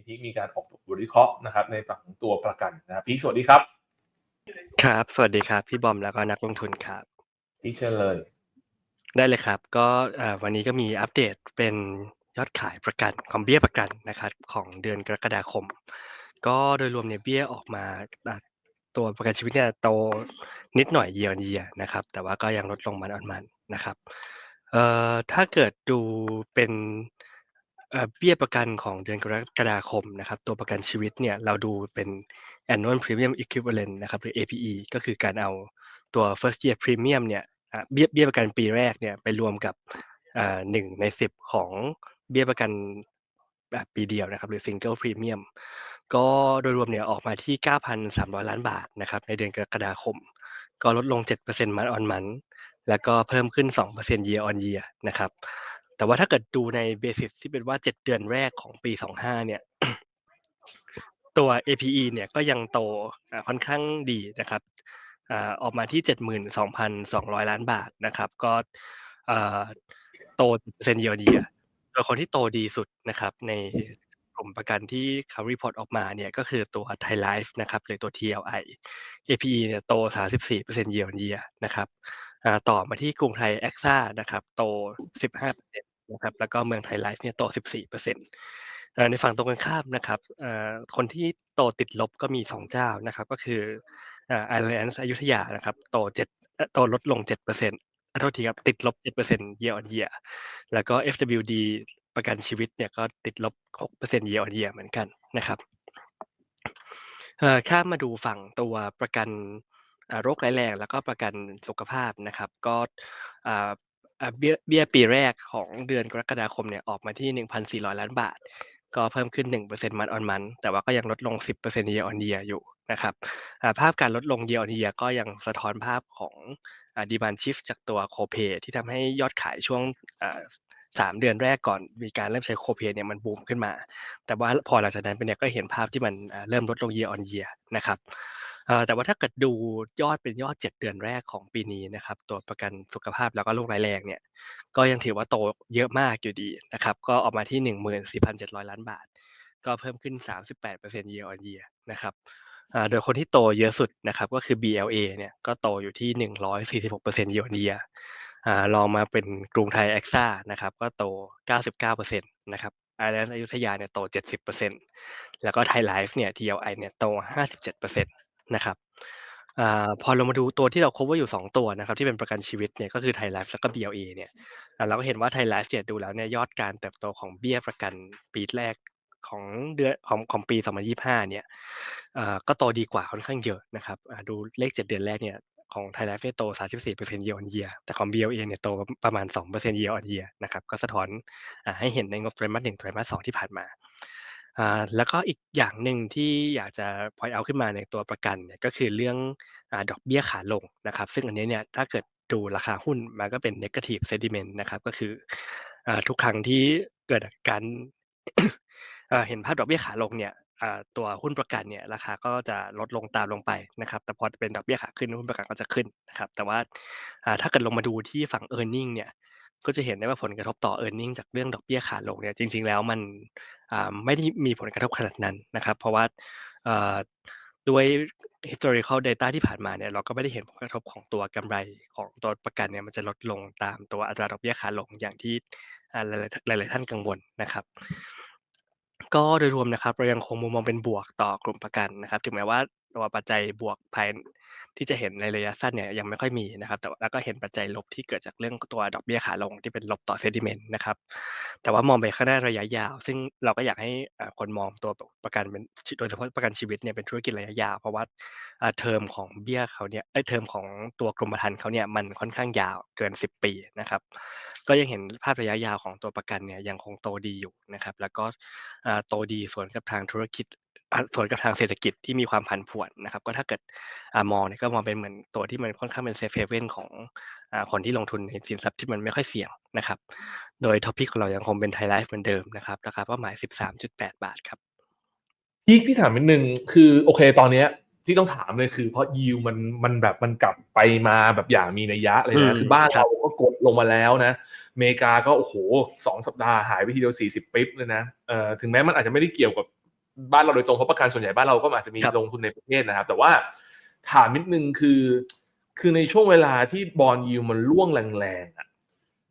นี้พีคมีการออกบทวิเคราะห์นะครับในฝั่งของตัวประกันนะครับพีคสวัสดีครับ ครับ สวัสดีครับ พี่บอมแล้วก็นักลงทุนครับพีคเชิญเลย ได้เลยครับ ก็เอ่อวันนี้ก็มีอัปเดตเป็นยอดขายประกันของเบี้ยประกันนะครับของเดือนกรกฎาคม ก็โดยรวมเนี่ยเบี้ยออกมาอะตัวประกันชีวิตเนี่ยโตนิดหน่อยเยียร์เยียนะครับ แต่ว่าก็ยังลดลงมันออนมันนะครับเอ่อถ้าเกิดดูเป็น เอ่อเบี้ยประกันของเดือนกรกฎาคมนะครับ ตัวประกันชีวิตเนี่ยเราดูเป็น annual premium equivalent นะครับหรือ APE ก็คือการเอาตัว first year premium เนี่ยเบี้ยเบี้ยประกันปีแรกเนี่ยไปรวมกับอ่าหนึ่งในสิบของเบี้ยประกันแบบปีเดียวนะครับ หรือ single premium ก็โดยรวมเนี่ยออกมาที่ 9,300 ล้านบาทนะครับในเดือนกรกฎาคม ก็ลดลง7%มันออนมันแล้วก็เพิ่มขึ้น 2% year on year นะครับ แต่ว่าถ้าเกิดดูในเบสิสที่เป็นว่า 7 เดือนแรกของปี 25 เนี่ย ตัว APE เนี่ยก็ยังโตค่อนข้างดีนะครับออกมาที่ 72,200 ล้านบาทนะครับ ก็อ่าโต10% year on year โดยคนที่โตดีสุดนะครับในกลุ่มประกันที่เขารีพอร์ตออกมาเนี่ยก็คือตัว Thai Life นะครับหรือตัว TLI APE เนี่ยโต 34% year on year นะครับต่อมาที่กรุงไทย AXA นะครับ โต 15% นะครับแล้วก็เมืองไทยไลฟ์เนี่ยโต 14%เอ่อในฝั่งตรงกันข้ามนะครับคนที่โตติดลบก็มี 2 เจ้านะครับ ก็คืออ่า Allianz อยุธยานะครับโต7เอ่อโตลดลง7%ขอร์เซ็นต์โทษทีครับติดลบ 7% year on year แล้วก็ FWD ประกันชีวิตเนี่ยก็ติดลบ 6% year on year เหมือนกันนะครับข้ามมาดูฝั่งตัวประกันโรคร้ายแรง แล้วก็ประกันสุขภาพนะครับ ก็ เบี้ยเบี้ยปีแรกของเดือนกรกฎาคมเนี่ยออกมาที่ 1,400 ล้านบาท ก็เพิ่มขึ้น 1%มันออนมัน แต่ว่าก็ยังลดลง 10% year on year อยู่นะครับภาพการลดลง year on year ก็ยังสะท้อนภาพของอ่า demand shift จากตัว copay ที่ทำให้ยอดขายช่วงสามเดือนแรกก่อนมีการเริ่มใช้ copay เนี่ยมันบูมขึ้นมา แต่ว่าพอหลังจากนั้นไปเนี่ยก็เห็นภาพที่มันเริ่มลดลง year on year นะครับ เอ่อ แต่ว่าถ้าเกิดดูยอดเป็นยอด 7 เดือนแรกของปีนี้นะครับ ตัวประกันสุขภาพ แล้วก็โรคร้ายแรงเนี่ย ก็ยังถือว่าโตเยอะมากอยู่ดีนะครับ ก็ออกมาที่ 14,700 ล้านบาท ก็เพิ่มขึ้น 38% year on year นะครับอ่าโดยคนที่โตเยอะสุดนะครับ ก็คือ BLA เนี่ยก็โตอยู่ที่ 146% year on year อ่าลองมาเป็นกรุงไทย AXA นะครับก็โต 99%นะครับ Allianz อยุธยาเนี่ยโต 70%แล้วก็ Thai Life เนี่ย TLI เนี่ยโต 57%น นะครับอ่าพอเรามาดูตัวที่เรา cover อยู่ 2 ตัวนะครับที่เป็นประกันชีวิตเนี่ยก็คือ Thai Life แล้วก็ BLA เนี่ยอ่าเราก็เห็นว่า Thai Life เนี่ยดูแล้วเนี่ยยอดการเติบโตของเบี้ยประกันปีแรกของเดือนของของปี 2025 เนี่ยก็โตดีกว่าค่อนข้างเยอะนะครับดูเลข 7 เดือนแรกเนี่ยของ Thai Life เนี่ยโต 34% year on year แต่ของ BLA เนี่ยโตประมาณ 2% year on year นะครับ ก็สะท้อนให้เห็นในงบไตรมาส1ไตรมาส2ที่ผ่านมา อ่าแล้วก็อีกอย่างหนึ่งที่อยากจะ point out ขึ้นมาในตัวประกันเนี่ยก็คือเรื่องอาดอกเบี้ยขาลงนะครับ ซึ่งอันนี้เนี่ยถ้าเกิดดูราคาหุ้นมันก็เป็น negative sentiment นะครับก็คืออทุกครั้งที่เกิดการเห็นภาพดอกเบี้ยขาลงเนี่ยตัวหุ้นประกันเนี่ยราคาก็จะลดลงตามลงไปนะครับแต่พอเป็นดอกเบี้ยขาขึ้นหุ้นประกันก็จะขึ้นนะครับแต่ว่าถ้าเกิดลงมาดูที่ฝั่ง earning เนี่ยก็จะเห็นได้ว่าผลกระทบต่อ e a r n i n g จากเรื่องดอกเบี้ยขาลงเนี่ยจริง ๆ แล้วมัน ไม่ได้มีผลกระทบขนาดนั้นนะครับ เพราะว่าด้วย historical data ที่ผ่านมาเนี่ยเราก็ไม่ได้เห็นผลกระทบของตัวกำไรของตัวประกันเนี่ยมันจะลดลงตามตัวอัตราดอกเบี้ยขาลงอย่างที่หลายๆท่านกังวลนะครับ ก็โดยรวมนะครับเรายังคงมุมมองเป็นบวกต่อกลุ่มประกันนะครับ ถึงแม้ว่าตัวปัจจัยบวกภาย ที่จะเห็นในระยะสั้นเนี่ยยังไม่ค่อยมีนะครับ แต่ว่าแล้วก็เห็นปัจจัยลบที่เกิดจากเรื่องตัวดอกเบี้ยขาลงที่เป็นลบต่อ sentiment นะครับ แต่ว่ามองไปข้างหน้าระยะยาว ซึ่งเราก็อยากให้คนมองตัวประกันเป็นโดยเฉพาะประกันชีวิตเนี่ยเป็นธุรกิจระยะยาว เพราะว่าเทอมของเบี้ยเขาเนี่ยไอ้เทอมของตัวกรมธรรม์เขาเนี่ยมันค่อนข้างยาวเกิน 10 ปีนะครับ ก็ยังเห็นภาพระยะยาวของตัวประกันเนี่ยยังคงโตดีอยู่นะครับ แล้วก็โตดีสวนกับทางธุรกิจ สวนกับทางเศรษฐกิจที่มีความผันผวนนะครับ ก็ถ้าเกิดอ่ามองเนี่ยก็มองเป็นเหมือนตัวที่มันค่อนข้างเป็นเซฟเฮเว่นของอ่าคนที่ลงทุนในสินทรัพย์ที่มันไม่ค่อยเสี่ยงนะครับ โดยท็อปิกของเรายังคงเป็นไทยไลฟ์เหมือนเดิมนะครับราคาเป้าหมาย 13.8 บาทครับพีคที่ถามนิดนึงคือโอเคตอนเนี้ยที่ต้องถามเลยคือเพราะยิวมันมันแบบมันกลับไปมาแบบอย่างมีนัยยะเลยอืนะมคือบ้านครัเราบก็กดลงมาแล้วนะอเมริกาก็โอ้โหสองสัปดาห์หายไปทีเดียวสี่สิบปิ๊บเลยนะเอ่อถึงแม้มันอาจจะไม่ได้เกี่ยวกับ บ้านเราโดยตรงเพราะประกันส่วนใหญ่บ้านเราก็อาจจะมีครับลงทุนในประเทศนะครับ แต่ว่าถามนิดนึงคือ คือในช่วงเวลาที่บอลยูมันร่วงแรงๆอะ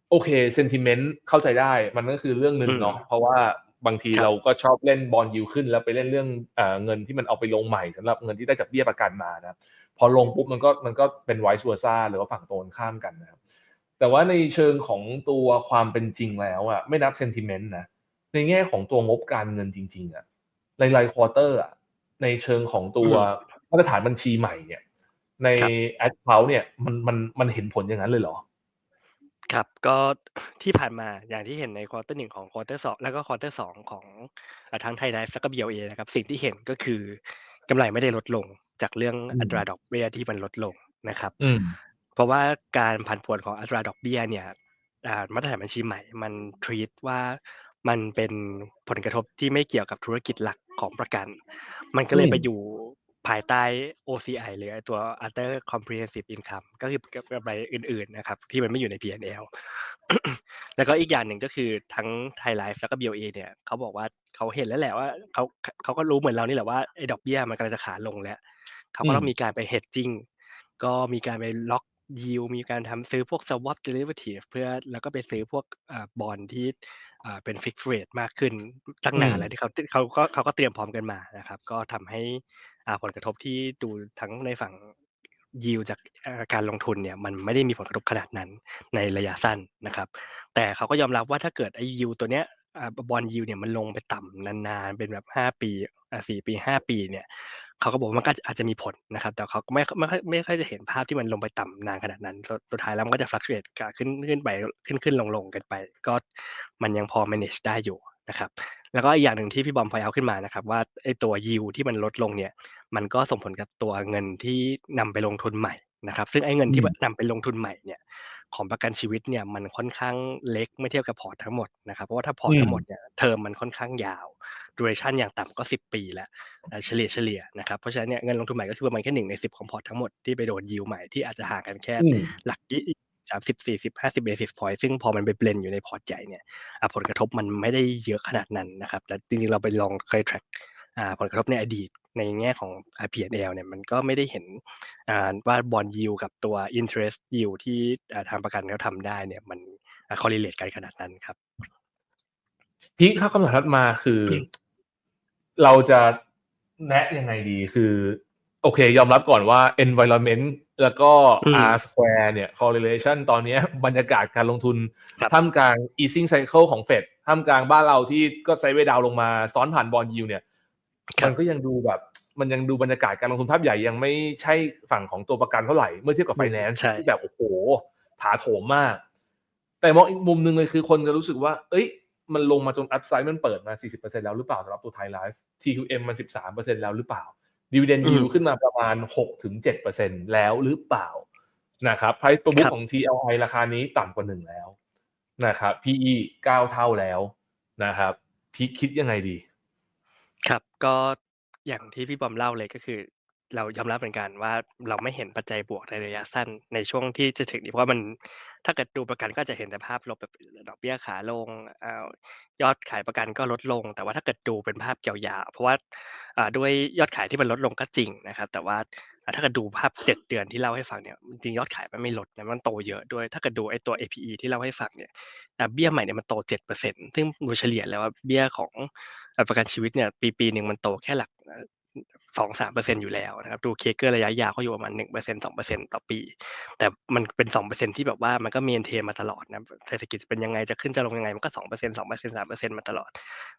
โอเคเซนติเมนต์เข้าใจได้มันก็คือเรื่องหนึ่งเนาะเพราะว่าบางทีครับเราก็ชอบเล่นบอลยูขึ้น แล้วไปเล่นเรื่องเอ่อเงินที่มันเอาไปลงใหม่สำหรับเงินที่ได้จากเบี้ยประกันมานะครับพอลงปุ๊บมันก็มันก็เป็นไวซ์ v ว r ซ่าหรือว่าฝั่งตรงข้ามกันนะครับแต่ว่าในเชิงของตัวความเป็นจริงแล้วอะไม่นับเซนติเมนต์นะในแง่ของตัวงบการเงินจริง ๆอะ รายๆควอเตอร์อะในเชิงของตัวมาตรฐานบัญชีใหม่เนี่ย ในครับแอดเคาเนี่ยมันมันมันเห็นผลอย่างนั้นเลยเหรอ ครับก็ที่ผ่านมาอย่างที่เห็นในควอเตอร์หนึ่งของควอเตอร์สองแล้วก็ควอเตอร์สองของอ่าทั้งไทยไลฟ์แล้วก็ BLA นะครับสิ่งที่เห็นก็คือกำไรไม่ได้ลดลงจากเรื่องอืมอัตราดอกเบี้ยที่มันลดลงนะครับอืมเพราะว่าการผันผวนของอัตราดอกเบี้ยเนี่ยอ่ามาตรฐานบัญชีใหม่ มัน treat ว่ามันเป็นผลกระทบที่ไม่เกี่ยวกับธุรกิจหลัก ของประกัน มันก็เลยอืมไปอยู่ภายใต้ OCI หรือไอ้ตัว other comprehensive income ก็คือกำไรอื่นๆนะครับ ที่มันไม่อยู่ใน P&L แล้วก็อีกอย่างหนึ่งก็คือทั้งไทยไลฟ์แล้วก็ BOA เนี่ยเขาบอกว่าเขาเห็นแล้วแหละว่าเขาเขาก็รู้เหมือนเรานี่แหละว่าไอ้ดอกเบี้ยมันกำลังจะขาลงแล้วเขาก็ต้องมีการไป hedging ก็มีการไปล็อกยิวมีการทำซื้อพวก swap derivative เพื่อแล้วก็ไปซื้อพวกอ่าบอลที่อ่า เป็น fixed rate มากขึ้นตั้งนานแล้วที่เขาเขาก็เขาก็เตรียมพร้อมกันมานะครับ ก็ทำให้อ่าผลกระทบที่ดูทั้งในฝั่งยิวจากอ่าการลงทุนเนี่ยมันไม่ได้มีผลกระทบขนาดนั้นในระยะสั้นนะครับ แต่เขาก็ยอมรับว่าถ้าเกิดไอ้ยิวตัวเนี้ยอ่าบอลยิวเนี่ยมันลงไปต่ำนานๆ เป็นแบบห้าปีอ่าสี่ปีห้าปีเนี่ย เขาก็บอกว่ามันก็อาจจะมีผลนะครับ แต่เขาก็ไม่ไม่ค่อยไม่ค่อยจะเห็นภาพที่มันลงไปต่ำนานขนาดนั้นสุดสุดท้ายแล้วมันก็จะ fluctuate ขึ้นขึ้นไปขึ้นขึ้นลงลงกันไป ก็มันยังพอ manage ได้อยู่นะครับแล้วก็อีกอย่างหนึ่งที่พี่บอมพอยเอาขึ้นมานะครับ ว่าไอ้ตัว yield ที่มันลดลงเนี่ยมันก็ส่งผลกับตัวเงินที่นำไปลงทุนใหม่นะครับ ซึ่งไอ้เงินที่อืมนำไปลงทุนใหม่เนี่ย ของประกันชีวิตเนี่ยมันค่อนข้างเล็กเมื่อเทียบกับพอร์ตทั้งหมดนะครับเพราะว่าถ้าพอร์ตทั้งหมดเนี่ยเทอมมันค่อนข้างยาว duration อย่างต่ำก็ 10 ปีแล้วอ่าเฉลี่ยเฉลี่ยนะครับเพราะฉะนั้นเนี่ยเงินลงทุนใหม่ก็คือประมาณแค่หนึ่งในสิบของพอร์ตทั้งหมดที่ไปโดนยิวใหม่ที่อาจจะห่างกันแค่อืมหลักยี่สามสิบสี่สิบห้าสิบเบสิสพอยซึ่งพอมันไปเบลนอยู่ในพอร์ตใหญ่เนี่ยอะผลกระทบมันไม่ได้เยอะขนาดนั้นนะครับแต่จริงๆเราไปลองเคย track อ่า ผลกระทบในอดีตในแง่ของ P&L เนี่ยมันก็ไม่ได้เห็นอ่าว่าบอลยิวกับตัว interest yield ที่อ่าทางประกันเขาทำได้เนี่ยมันอ่า correlate กันขนาดนั้นครับพี่ข้าคำถามถัดมาคือ เราจะแนะยังไงดีคือ โอเค ยอมรับก่อนว่า environment แล้วก็อืม R square เนี่ย correlation ตอนเนี้ยบรรยากาศการลงทุนครับท่ามกลาง easing cycle ของเฟดท่ามกลางบ้านเราที่ก็ไซด์เวย์ดาวลงมาซ้อนผ่านบอลยิวเนี่ยครับ มันก็ยังดูแบบมันยังดูบรรยากาศการลงทุนภาพใหญ่ยังไม่ใช่ฝั่งของตัวประกันเท่าไหร่เมื่อเทียบกับอืม finance ใช่ที่แบบโอ้โหถาโถมมาก แต่มองอีกมุมหนึ่งเลยคือคนจะรู้สึกว่า เอ้ย มันลงมาจนอัพไซด์มันเปิดมา 40%แล้วหรือเปล่าสำหรับตัวไทยไลฟ์ TQM มัน 13%แล้วหรือเปล่าดีเวเดนอืมยิวขึ้นมาประมาณ 6-7%แล้วหรือเปล่านะครับ price per book ครับของ TLI ราคานี้ต่ำกว่าหนึ่งแล้วนะครับ PE 9 เท่าแล้วนะครับพี่คิดยังไงดีครับ ก็อย่างที่พี่บอมเล่าเลยก็คือ เรายอมรับเหมือนกันว่าเราไม่เห็นปัจจัยบวกในระยะสั้นในช่วงที่จะถึงนี้เพราะว่ามันถ้าเกิดดูประกันก็จะเห็นแต่ภาพลบแบบดอกเบี้ยขาลงอ่ายอดขายประกันก็ลดลง แต่ว่าถ้าเกิดดูเป็นภาพยาวๆเพราะว่าด้วยยอดขายที่มันลดลงก็จริงนะครับ แต่ว่าถ้าเกิดดูภาพ 7 เดือนที่เล่าให้ฟังเนี่ยจริงยอดขายมันไม่ลดนะมันโตเยอะด้วยถ้าเกิดดูไอ้ตัว APE ที่เล่าให้ฟังเนี่ยเบี้ยใหม่เนี่ยมันโต 7%ซึ่งโดยเฉลี่ยแล้วว่าเบี้ยของ ประกันชีวิตเนี่ยปีปีหนึ่งมันโตแค่หลักสองสามเปอร์เซ็นอยู่แล้วนะครับดูเคเกอร์ระยะยาวก็อยู่ประมาณหนึ่งเปอร์เซ็นสองเปอร์เซ็นต่อปี แต่มันเป็นสองเปอร์เซ็นที่แบบว่ามันก็เมนเทนมาตลอดนะเศรษฐกิจจะเป็นยังไงจะขึ้นจะลงยังไงมันก็สองเปอร์เซ็นสองเปอร์เซ็นสามเปอร์เซ็นมาตลอด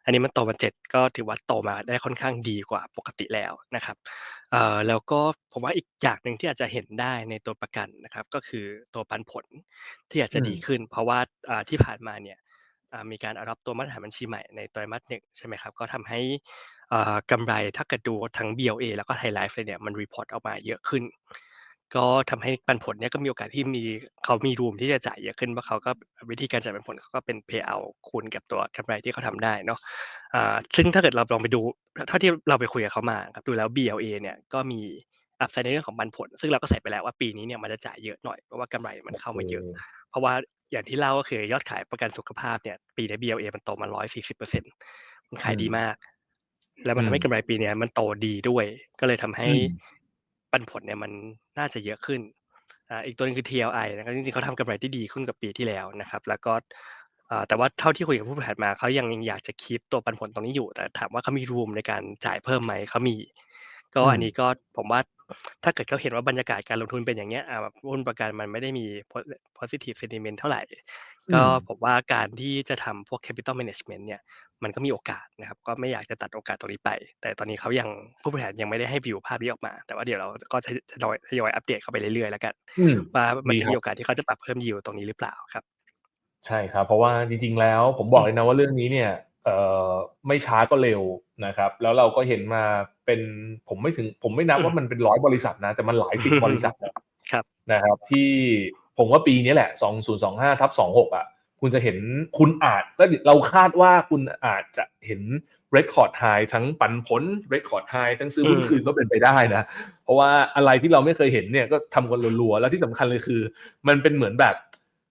อันนี้มันโตมาเจ็ดก็ถือว่าโตมาได้ค่อนข้างดีกว่าปกติแล้วนะครับเอ่อแล้วก็ผมว่าอีกอย่างหนึ่งที่อาจจะเห็นได้ในตัวประกันนะครับ ก็คือตัวปันผลที่อาจจะอืมดีขึ้น เพราะว่าอ่าที่ผ่านมาเนี่ยอ่า มีการอารับตัวมาตรฐานบัญชีใหม่ในไตรมาสหนึ่งใช่ไหมครับ ก็ทำให้อ่ากำไรถ้าเกิดดูทั้ง BLA แล้วก็ไทยไลฟ์เลยเนี่ยมันรีพอร์ตออกมาเยอะขึ้น ก็ทำให้ปันผลเนี่ยก็มีโอกาสที่มีเขามีรูมที่จะจ่ายเยอะขึ้นเพราะเขาก็วิธีการจ่ายปันผลเขาก็เป็น pay out คูณกับตัวกำไรที่เขาทำได้เนาะอ่าซึ่งถ้าเกิดเราลองไปดูเท่าที่เราไปคุยกับเขามาครับดูแล้ว BLA เนี่ยก็มีอัพไซด์ในเรื่องของปันผล ซึ่งเราก็ใส่ไปแล้วว่าปีนี้เนี่ยมันจะจ่ายเยอะหน่อยเพราะว่ากำไรมันเข้ามาเยอะ เพราะว่า อย่างที่เล่าก็คือยอดขายประกันสุขภาพเนี่ย ปีใน BLA มันโตมา140%มันขายดีมาก แล้วมันอืทำมให้กำไรปีเนี้ยมันโตดีด้วย ก็เลยทำให้อืมปันผลเนี่ยมันน่าจะเยอะขึ้นอ่าอีกตัวหนึงคือ TLI นะครับจริงๆเขาทำกำไรที่ดีขึ้นกว่าปีที่แล้วนะครับ แล้วก็อ่าแต่ว่าเท่าที่คุยกับผู้บริหารมาเขายังยังอยากจะคีปตัวปันผลตรงนี้อยู่ แต่ถามว่าเขามีรูมในการจ่ายเพิ่มไหมเขามี ก็อืมอันนี้ก็ผมว่า ถ้าเกิดเขาเห็นว่าบรรยากาศการลงทุนเป็นอย่างเงี้ยอ่าแบบหุ้นประกันมันไม่ได้มี po- positive sentiment เท่าไหร่อืก็มผมว่าการที่จะทำพวก capital management เนี่ยมันก็มีโอกาสนะครับ ก็ไม่อยากจะตัดโอกาสตรงนี้ไป แต่ตอนนี้เขายังผู้บริหารยังไม่ได้ให้วิวภาพนี้ออกมา แต่ว่าเดี๋ยวเราก็จะทยอยทยอยอัปเดตเข้าไปเรื่อยๆแล้วกันอืมว่ามันดีจะครัมีบโอกาสที่เขาจะปรับเพิ่มยิวตรงนี้หรือเปล่าครับ ใช่ครับ เพราะว่าจริงๆแล้วผมบอกเลยนะว่าเรื่องนี้เนี่ยเอ่อ ไม่ช้าก็เร็วนะครับ แล้วเราก็เห็นมาเป็นผมไม่ถึง ผมไม่นับว่ามันเป็นร้อยบริษัทนะ แต่มันหลายสิบบริษัทนะครับนะครับ ที่ผมว่าปีนี้แหละ2025ทับ26อะคุณจะเห็นคุณอาจก็เราคาดว่าคุณอาจจะเห็น Record High ทั้งปันผล Record High ทั้งซื้อหุ้นอืมคืนก็เป็นไปได้นะ เพราะว่าอะไรที่เราไม่เคยเห็นเนี่ยก็ทำกันรัวๆ แล้วที่สำคัญเลยคือ มันเป็นเหมือนแบบ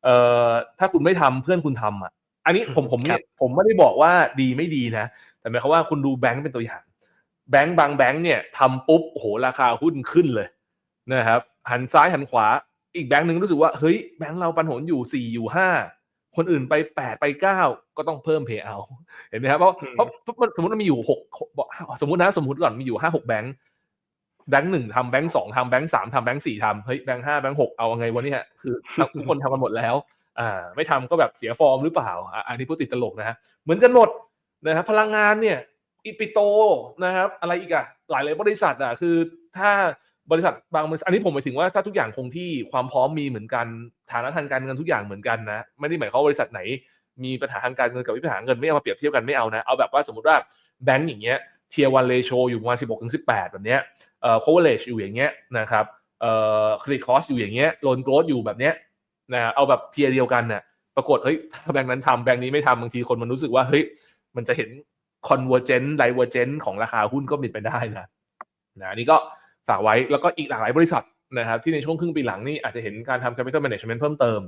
เอ่อถ้าคุณไม่ทำเพื่อนคุณทำอะ อันนี้ผมผมครับผมไม่ได้บอกว่าดีไม่ดีนะ แต่หมายความว่าคุณดูแบงก์เป็นตัวอย่าง แบงก์บางแบงก์เนี่ยทำปุ๊บโอ้โหราคาหุ้นขึ้นเลยนะครับหันซ้ายหันขวา อีกแบงก์หนึ่งรู้สึกว่าเฮ้ยแบงก์เราปันผลอยู่สี่อยู่ห้าคนอื่นไปแปดไปเก้าก็ต้องเพิ่มเพย์เอาเห็นไหมครับเพราะอืมเพราะเพราะมันสมมติมันมีอยู่หกสมมตินะสมมติก่อนมีอยู่ห้าหกแบงก์แบงก์หนึ่งทำแบงก์สองทำแบงก์สามทำแบงก์สี่ทำเฮ้ยแบงก์ห้าแบงก์หกเอาไงวะเนี่ยคือทุกคนทำกันหมดแล้ว อ่าไม่ทำก็แบบเสียฟอร์มหรือเปล่าอันนี้พูดติดตลกนะฮะเหมือนกันหมดนะครับพลังงานเนี่ยอีปิโตนะครับ อะไรอีกอะหลายหลายบริษัทอะคือถ้าบริษัทบางบริษัทอันนี้ผมหมายถึงว่าถ้าทุกอย่างคงที่ความพร้อมมีเหมือนกันฐานะทางการเงินทุกอย่างเหมือนกันนะไม่ได้หมายความว่าบริษัทไหน มีปัญหาทางการเงินกับปัญหาเงินไม่เอามาเปรียบเทียบกันไม่เอานะเอาแบบว่าสมมติว่าแบงก์อย่างเงี้ยเทียร์วันเรโชอยู่ประมาณ16ถึง18แปดแบบเนี้ยเอ่อ coverage อยู่อย่างเงี้ยนะครับเอ่อ credit cost อยู่อย่างเงี้ย loan growth อยู่แบบเนี้ย นะเอาแบบเพียร์เดียวกันน่ะปรากฏเฮ้ยถ้าแบงค์นั้นทำแบงค์นี้ไม่ทำบางทีคนมันรู้สึกว่าเฮ้ยมันจะเห็น convergent divergent ของราคาหุ้นก็เป็นไปได้นะนะนี่ก็ฝากไว้แล้วก็อีกหลากหลายบริษัทนะครับที่ในช่วงครึ่งปีหลังนี่อาจจะเห็นการทำ capital management เพิ่มเติม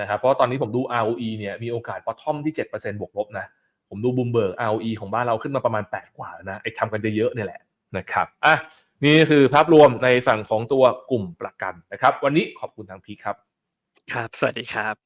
นะครับเพราะตอนนี้ผมดู ROE เนี่ยมีโอกาส bottom ที่ 7%บวกลบนะผมดูบูมเบิร์ก ROE ของบ้านเราขึ้นมาประมาณ 8 กว่าแล้วนะไอ้ทำกันเยอะๆเนี่ยแหละนะครับอะนี่คือภาพรวมในฝั่งของตัวกลุ่มประกันนะครับ วันนี้ขอบคุณทางพีครับ ครับ สวัสดีครับ